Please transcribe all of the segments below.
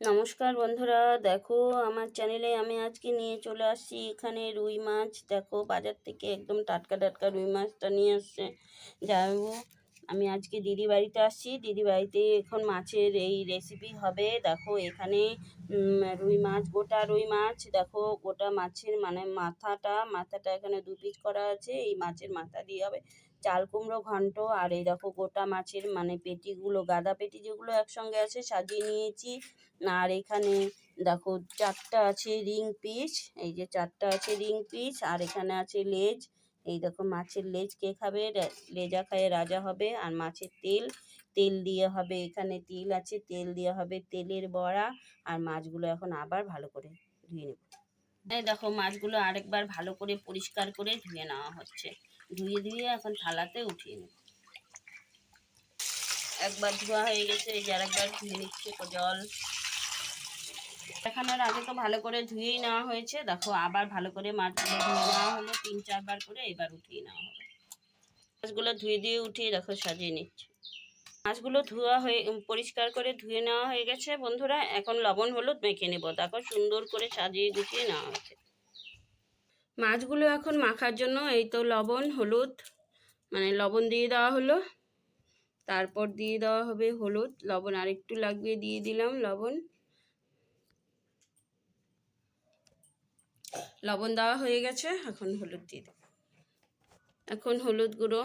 নমস্কার বন্ধুরা। দেখো, আমার চ্যানেলে আমি আজকে নিয়ে চলে আসছি এখানে রুই মাছ। দেখো, বাজার থেকে একদম টাটকা টাটকা রুই মাছটা নিয়ে আসছে। যাব আমি আজকে দিদি বাড়িতে আসছি। দিদি বাড়িতে এখন মাছের এই রেসিপি হবে। দেখো, এখানে রুই মাছ, গোটা রুই মাছ। দেখো, গোটা মাছের মানে মাথাটা মাথাটা এখানে দু পিস করা আছে। এই মাছের মাথা দিয়ে হবে। চাল কুমড়ো ঘন্ট আর এই দেখো গোটা মাছের মানে পেটিগুলো, গাদা পেটি যেগুলো একসঙ্গে আছে সাজিয়ে নিয়েছি। আর এখানে দেখো চারটা আছে রিং পিস, এই যে চারটা আছে রিং পিস, আর এখানে আছে লেজ। এই দেখো মাছের লেজ কে খাবে? লেজা খায় রাজা হবে, আর মাছের তেল তেল দিয়ে হবে এখানে তেল আছে, তেল দিয়ে হবে তেলের বড়া, আর মাছগুলো এখন আবার ভালো করে ধুয়ে নেব। দেখো মাছগুলো আরেকবার ভালো করে পরিষ্কার করে ধুয়ে নেওয়া হচ্ছে। ধুয়ে ধুয়ে এখন থালাতে উঠিয়ে নেব। একবার ধোয়া হয়ে গেছে, এই যে আরেকবার ধুয়ে নিচ্ছে জল। দেখানোর আগে তো ভালো করে ধুয়েই নেওয়া হয়েছে। দেখো আবার ভালো করে মাছগুলো ধুয়ে নেওয়া হলো, তিন চারবার করে এবার উঠিয়ে নেওয়া হবে মাছগুলো ধুয়ে দিয়ে উঠিয়ে দেখো সাজিয়ে নিচ্ছে। মাছগুলো ধোয়া হয়ে, পরিষ্কার করে ধুয়ে নেওয়া হয়ে গেছে। বন্ধুরা, এখন লবণ হলুদ মেখে নেব। দেখো সুন্দর করে সাজিয়ে গুছিয়ে নেওয়া হয়েছে। মাছগুলো এখন মাখার জন্য এই তো লবণ, হলুদ মানে লবণ দিয়ে দেওয়া হলো। তারপর দিয়ে দেওয়া হবে হলুদ, লবণ আরেকটু লাগবে দিয়ে দিলাম লবণ। লবণ দেওয়া হয়ে গেছে, এখন হলুদ দিয়ে দেব। এখন হলুদ গুঁড়ো।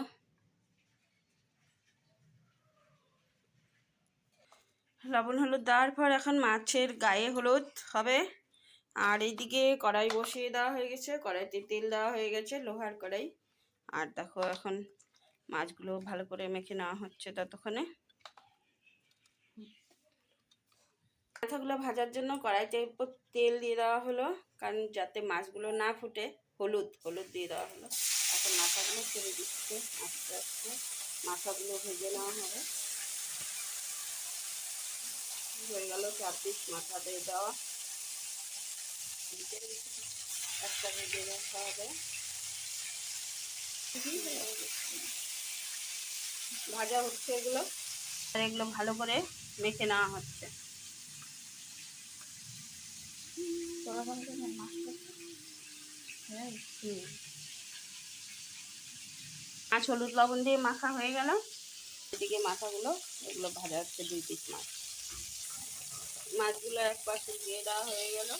লবণ হলুদ দেওয়ার পর এখন মাছের গায়ে হলুদ হবে। আর এইদিকে কড়াই বসিয়ে দেওয়া হয়ে গেছে, কড়াইতে তেল দেওয়া হয়ে গেছে, লোহার কড়াই। আর দেখো এখন মাছগুলো ভালো করে মেখে নেওয়া হচ্ছে ততক্ষণে। মাথাগুলো ভাজার জন্য কড়াইতে তেল দিয়ে দেওয়া হলো, কারণ যাতে মাছগুলো না ফুটে, হলুদ হলুদ দিয়ে দেওয়া হলো। এখন মাথাগুলো ছেড়ে দিচ্ছে, আস্তে আস্তে মাথাগুলো ভেজে নেওয়া হবে। হয়ে গেল চার পিস মাথা দিয়ে দেওয়া। একটা ভেজে রাখা হবে ভাজা হচ্ছে এগুলো। আর এগুলো ভালো করে মেখে নেওয়া হচ্ছে। মাছ, হলুদ, লবণ দিয়ে মাখা হয়ে গেল। এদিকে মাথাগুলো এগুলো ভাজা হচ্ছে দুই পিস মাছ। মাছগুলো এক পাশে দিয়ে দেওয়া হয়ে গেল।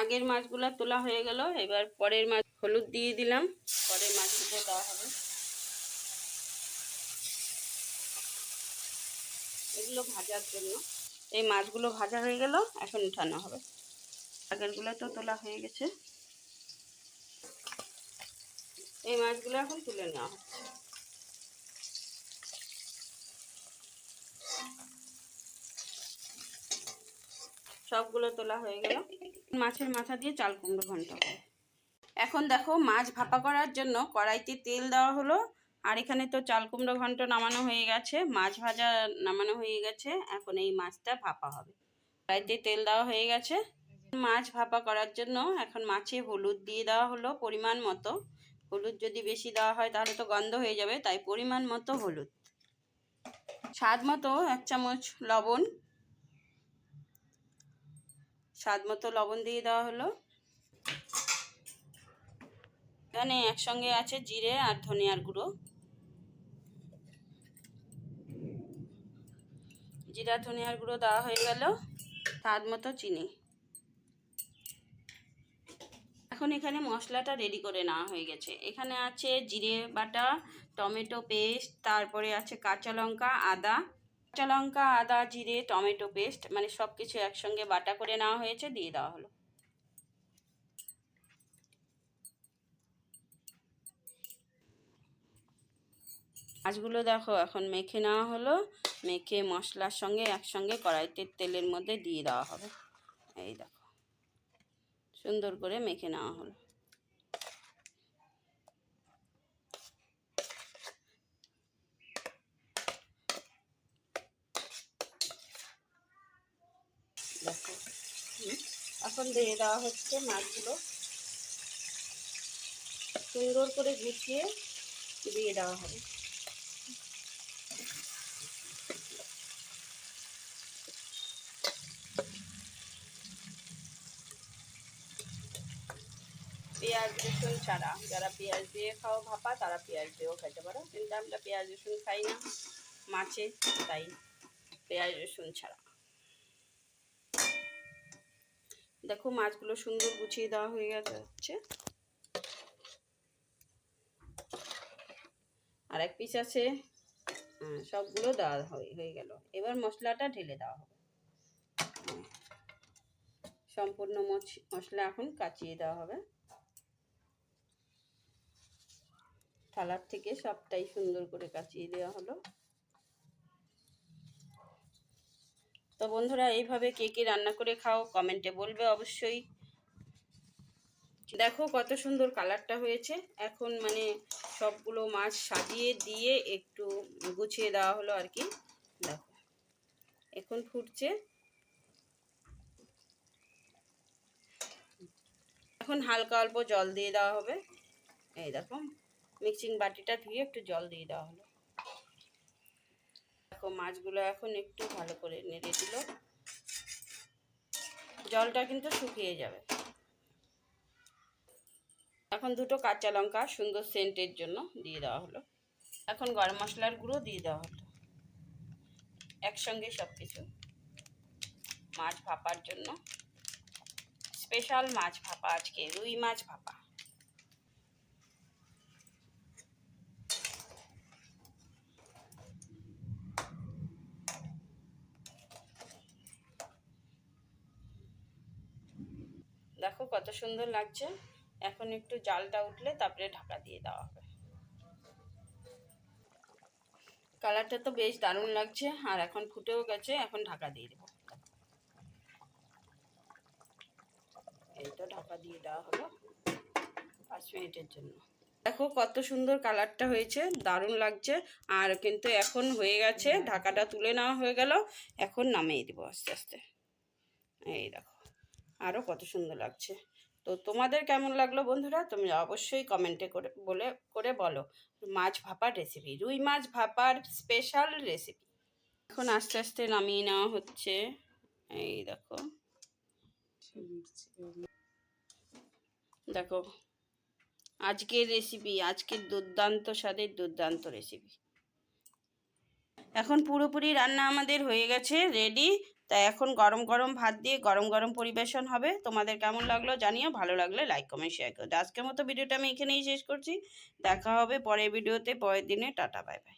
আগের মাছগুলো তোলা হয়ে গেল, এবার পরের মাছ হলুদ দিয়ে দিলাম, পরের মাছগুলো দেওয়া হবে। এগুলো ভাজার জন্য। এই মাছগুলো ভাজা হয়ে গেল, এখন উঠানো হবে। আগেরগুলো তো তোলা হয়ে গেছে। এই মাছগুলো এখন তুলে নেওয়া হচ্ছে। সবগুলো তোলা হয়ে গেল। মাছের মাথা দিয়ে চাল কুমড়ো ঘন্ট। এখন দেখো মাছ ভাপা করার জন্য কড়াইতে তেল দেওয়া হলো। আর এখানে তো চাল কুমড়ো ঘন্ট নামানো হয়ে গেছে, মাছ ভাজা নামানো হয়ে গেছে, এখন এই মাছটা ভাপা হবে। কড়াইতে তেল দেওয়া হয়ে গেছে। মাছ ভাপা করার জন্য এখন মাছে হলুদ দিয়ে দেওয়া হলো পরিমাণ মতো। হলুদ যদি বেশি দেওয়া হয় তাহলে তো গন্ধ হয়ে যাবে, তাই পরিমাণ মতো হলুদ। স্বাদ মতো এক চামচ লবণ স্বাদ মতো লবণ দিয়ে দেওয়া হলো। এখানে একসঙ্গে আছে জিরে আর ধনিয়ার গুঁড়ো। জিরা ধনিয়ার গুঁড়ো দেওয়া হয়ে গেল স্বাদ মতো চিনি। এখন এখানে মশলাটা রেডি করে নেওয়া হয়ে গেছে। এখানে আছে জিরে বাটা, টমেটো পেস্ট তারপরে আছে কাঁচা লঙ্কা, আদা কাঁচা লঙ্কা আদা, জিরে, টমেটো পেস্ট মানে সব কিছু একসঙ্গে বাটা করে নেওয়া হয়েছে, দিয়ে দেওয়া হলো। মাছগুলো দেখো, এখন মেখে নেওয়া হলো। মেখে মশলার সঙ্গে একসঙ্গে কড়াইতে তেলের মধ্যে দিয়ে দেওয়া হবে। এই দেখো, সুন্দর করে মেখে নেওয়া হলো। দেখো। এখন দিয়ে দেওয়া হচ্ছে মাছগুলো। সুন্দর করে গুছিয়ে দিয়ে দেওয়া হবে। পেঁয়াজ, রসুন ছাড়া। যারা পেঁয়াজ দিয়ে খাও ভাপা, তারা পেঁয়াজ দিয়েও খেতে পারো। কিন্তু আমরা পেঁয়াজ, রসুন খাই না। মাছে তাই পেঁয়াজ, রসুন ছাড়া। দেখো মাছগুলো সুন্দর গুছিয়ে দেওয়া হয়ে যাচ্ছে আর এক পিস আছে সবগুলো দেওয়া হয়ে হয়ে গেল। এবার মশলাটা ঢেলে দেওয়া হবে। সম্পূর্ণ মশলা এখন কাচিয়ে দেওয়া হবে। থালার থেকে সবটাই সুন্দর করে কাচিয়ে দেওয়া হলো। তো বন্ধুরা, এইভাবে কে কে রান্না করে খাও কমেন্টে বলবে অবশ্যই। দেখো কত সুন্দর কালারটা হয়েছে। এখন মানে সবগুলো মাছ সাজিয়ে দিয়ে একটু গুছিয়ে দেওয়া হলো আর কি। দেখো, এখন ফুটছে। এখন হালকা অল্প জল দিয়ে দেওয়া হবে। এই দেখো মিক্সিং বাটিটা ধুয়ে একটু জল দিয়ে দেওয়া হলো। মাছগুলো এখন একটু ভালো করে নেড়ে দিল। জলটা কিন্তু শুকিয়ে যাবে। এখন দুটো কাঁচা লঙ্কা সুন্দর সেন্টের জন্য দিয়ে দেওয়া হলো। এখন গরম মশলার গুঁড়ো দিয়ে দেওয়া হলো। একসঙ্গে সব কিছু মাছ ভাপার জন্য। স্পেশাল মাছ ভাপা আজকে, রুই মাছ ভাপা। দেখো কত সুন্দর লাগছে। এখন একটু জালটা উঠলে তারপরে ঢাকা দিয়ে দেওয়া হবে। কালারটা তো বেশ দারুণ লাগছে, আর এখন ফুটেও গেছে, এখন ঢাকা দিয়ে দেবো। এই তো ঢাকা দিয়ে দেওয়া হলো পাঁচ মিনিটের জন্য। দেখো কত সুন্দর কালারটা হয়েছে, দারুণ লাগছে, আর কিন্তু এখন হয়ে গেছে, ঢাকাটা তুলে নেওয়া হয়ে গেল, এখন নামিয়ে দেবো আস্তে আস্তে। এই দেখো। আরও কত সুন্দর লাগছে। তো তোমাদের কেমন লাগল বন্ধুরা? তুমি অবশ্যই কমেন্টে করে, বলে, করে বলো। মাছ ভাপার রেসিপি রুই মাছ ভাপার স্পেশাল রেসিপি এখন আস্তে আস্তে নামিয়ে নেওয়া হচ্ছে। এই দেখো। দেখো, আজকের রেসিপি আজকের দুর্দান্ত স্বাদের দুর্দান্ত রেসিপি এখন পুরোপুরি রান্না আমাদের হয়ে গেছে রেডি তাই এখন গরম গরম ভাত দিয়ে গরম গরম পরিবেশন হবে। তোমাদের কেমন লাগল জানিও, ভালো লাগলে লাইক কমেন্ট শেয়ার করো। আজকের মতো ভিডিওটা আমি এখানেই শেষ করছি। দেখা হবে পরের ভিডিওতে, পরের দিনে, টাটা বাই বাই